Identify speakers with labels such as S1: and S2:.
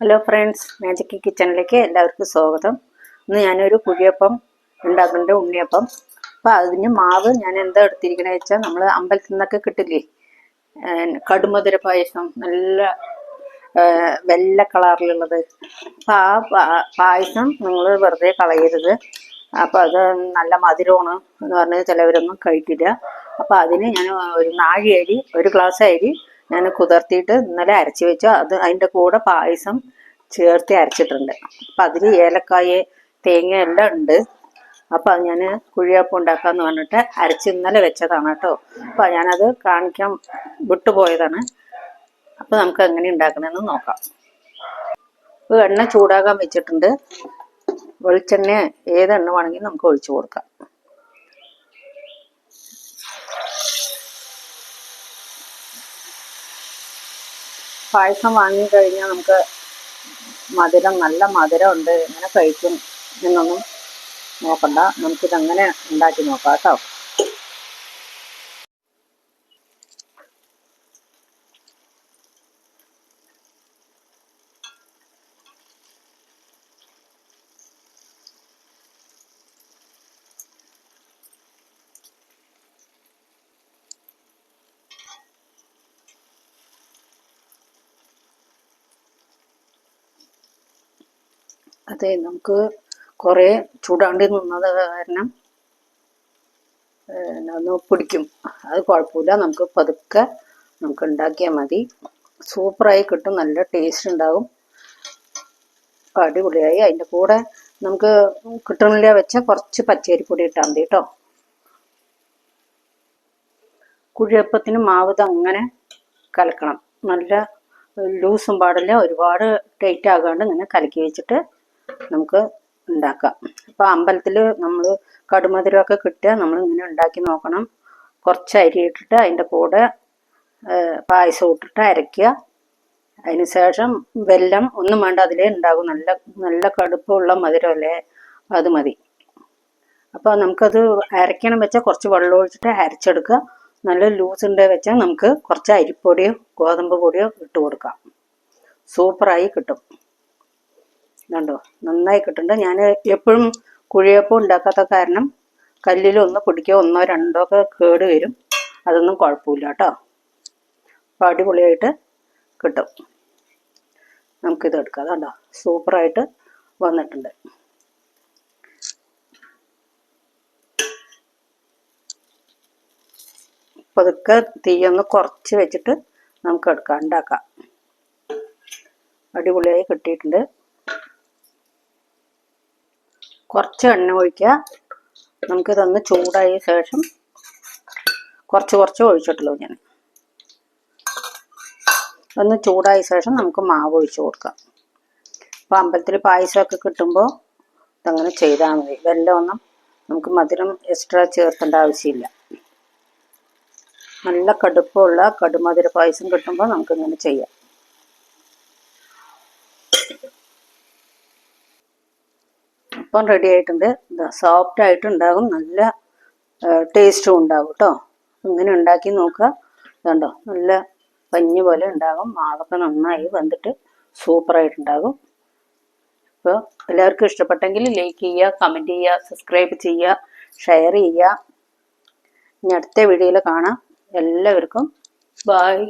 S1: Hello friends magic കിച്ചണിലേക്ക് എല്ലാവർക്കും സ്വാഗതം. ഇന്ന് ഞാനൊരു കുഴിയപ്പം ഉണ്ടാക്കുന്നുണ്ട് ഉണ്ണിയപ്പം. അപ്പോൾ അതിന് മാവ് ഞാൻ എന്താ എടുത്തിരിക്കണേ വെച്ചാൽ നമ്മൾ അമ്പലത്തിൽ നിന്നൊക്കെ കിട്ടില്ലേ? കടുമധുര പായസം നല്ല വെള്ള കളറിലുള്ളത്. അപ്പം ആ പായസം നിങ്ങൾ വെറുതെ കളയരുത്. അപ്പോൾ അത് നല്ല മധുരമാണ് എന്ന് പറഞ്ഞ് ചിലവരൊന്നും കഴിക്കില്ല. അപ്പോൾ അതിന് ഞാൻ ഒരു നാഴി അരി ഒരു ഗ്ലാസ് അരി ഞാൻ കുതിർത്തിയിട്ട് ഇന്നലെ അരച്ച് വെച്ചു. അത് അതിന്റെ കൂടെ പായസം ചേർത്ത് അരച്ചിട്ടുണ്ട്. അപ്പം അതിൽ ഏലക്കായ തേങ്ങ എല്ലാം ഉണ്ട്. അപ്പം അത് ഞാൻ കുഴിയപ്പം ഉണ്ടാക്കാമെന്ന് പറഞ്ഞിട്ട് അരച്ച് ഇന്നലെ വെച്ചതാണ് കേട്ടോ. അപ്പം ഞാനത് കാണിക്കാൻ വിട്ടുപോയതാണ്. അപ്പം നമുക്ക് എങ്ങനെ ഉണ്ടാക്കണമെന്ന് നോക്കാം. എണ്ണ ചൂടാകാൻ വെച്ചിട്ടുണ്ട്. വെളിച്ചെണ്ണ ഏത് എണ്ണ വേണമെങ്കിലും നമുക്ക് ഒഴിച്ചു കൊടുക്കാം. പായസം വാങ്ങി കഴിഞ്ഞാൽ നമുക്ക് മധുരം നല്ല മധുരമുണ്ട്. എങ്ങനെ കഴിക്കും എന്നൊന്നും നോക്കണ്ട. നമുക്കിതങ്ങനെ ഉണ്ടാക്കി നോക്കാം കേട്ടോ. അതെ നമുക്ക് കുറേ ചൂടാണ്ടി നിന്നത് കാരണം ഒന്ന് പിടിക്കും. അത് കുഴപ്പമില്ല നമുക്ക് പതുക്കെ നമുക്ക് ഉണ്ടാക്കിയാൽ മതി. സൂപ്പറായി കിട്ടും. നല്ല ടേസ്റ്റ് ഉണ്ടാകും അടിപൊളിയായി. അതിന്റെ കൂടെ നമുക്ക് കിട്ടണില്ല വെച്ചാൽ കുറച്ച് പച്ചരിപ്പൊടി ഇട്ടാൽ മതി കേട്ടോ കുഴിയപ്പത്തിന് മാവ് അങ്ങനെ കലക്കണം. നല്ല ലൂസും പാടില്ല ഒരുപാട് ടൈറ്റ് ആകാണ്ട് ഇങ്ങനെ കലക്കി വെച്ചിട്ട് നമുക്ക് ഉണ്ടാക്കാം. അപ്പോൾ അമ്പലത്തിൽ നമ്മൾ കടുമധുരമൊക്കെ കിട്ടുക. നമ്മൾ ഇങ്ങനെ ഉണ്ടാക്കി നോക്കണം. കുറച്ച് അരി ഇട്ടിട്ട് അതിന്റെ കൂടെ പായസം ഇട്ടിട്ട് അരയ്ക്കുക. അതിന് ശേഷം വെല്ലം ഒന്നും വേണ്ട അതിലേ ഉണ്ടാകും. നല്ല നല്ല കടുപ്പമുള്ള മധുരമല്ലേ അത് മതി. അപ്പോൾ നമുക്കത് അരയ്ക്കണം വെച്ചാൽ കുറച്ച് വെള്ളം ഒഴിച്ചിട്ട് അരച്ചെടുക്കുക. നല്ല ലൂസ് ഉണ്ട് വെച്ചാൽ നമുക്ക് കുറച്ച് അരിപ്പൊടിയോ ഗോതമ്പ് പൊടിയോ ഇട്ട് കൊടുക്കാം. സൂപ്പറായി കിട്ടും. കണ്ടോ? നന്നായി കിട്ടുന്നുണ്ട്. ഞാൻ എപ്പോഴും കുഴിയപ്പം ഉണ്ടാക്കാത്ത കാരണം കല്ലിൽ ഒന്ന് പിടിക്കോ ഒന്നോ രണ്ടോ ഒക്കെ കേട് വരും. അതൊന്നും കുഴപ്പമില്ല കേട്ടോ. അപ്പോൾ അടിപൊളിയായിട്ട് കിട്ടും. നമുക്കിത് എടുക്കാം. അതുകൊണ്ടോ സൂപ്പറായിട്ട് വന്നിട്ടുണ്ട്. പതുക്കെ തീയൊന്ന് കുറച്ച് വെച്ചിട്ട് നമുക്ക് എടുക്കാം. ഉണ്ടാക്കാം. അടിപൊളിയായി കിട്ടിയിട്ടുണ്ട്. കുറച്ച് എണ്ണ ഒഴിക്കുക. നമുക്കിതൊന്ന് ചൂടായ ശേഷം കുറച്ച് കുറച്ച് ഒഴിച്ചിട്ടുള്ളൂ ഞാൻ. ഒന്ന് ചൂടായ ശേഷം നമുക്ക് മാവ് ഒഴിച്ച് കൊടുക്കാം. അപ്പോൾ അമ്പലത്തിൽ പായസമൊക്കെ കിട്ടുമ്പോൾ ഇതങ്ങനെ ചെയ്താൽ മതി. വെല്ലമൊന്നും നമുക്ക് മധുരം എക്സ്ട്രാ ചേർക്കേണ്ട ആവശ്യമില്ല. നല്ല കടുപ്പമുള്ള കടുമധുര പായസം കിട്ടുമ്പോൾ നമുക്കിങ്ങനെ ചെയ്യാം. അപ്പം റെഡി ആയിട്ടുണ്ട്. സോഫ്റ്റ് ആയിട്ട് ഉണ്ടാകും നല്ല ടേസ്റ്റും ഉണ്ടാകും കേട്ടോ ഇങ്ങനെ ഉണ്ടാക്കി നോക്കുക. ഇതുണ്ടോ നല്ല പഞ്ഞ് പോലെ ഉണ്ടാകും. മാവൊക്കെ നന്നായി വന്നിട്ട് സൂപ്പറായിട്ടുണ്ടാകും അപ്പോൾ എല്ലാവർക്കും ഇഷ്ടപ്പെട്ടെങ്കിൽ ലൈക്ക് ചെയ്യുക കമന്റ് ചെയ്യുക സബ്സ്ക്രൈബ് ചെയ്യുക ഷെയർ ചെയ്യുക. ഇനി അടുത്ത വീഡിയോയിൽ കാണാം. എല്ലാവർക്കും ബായ്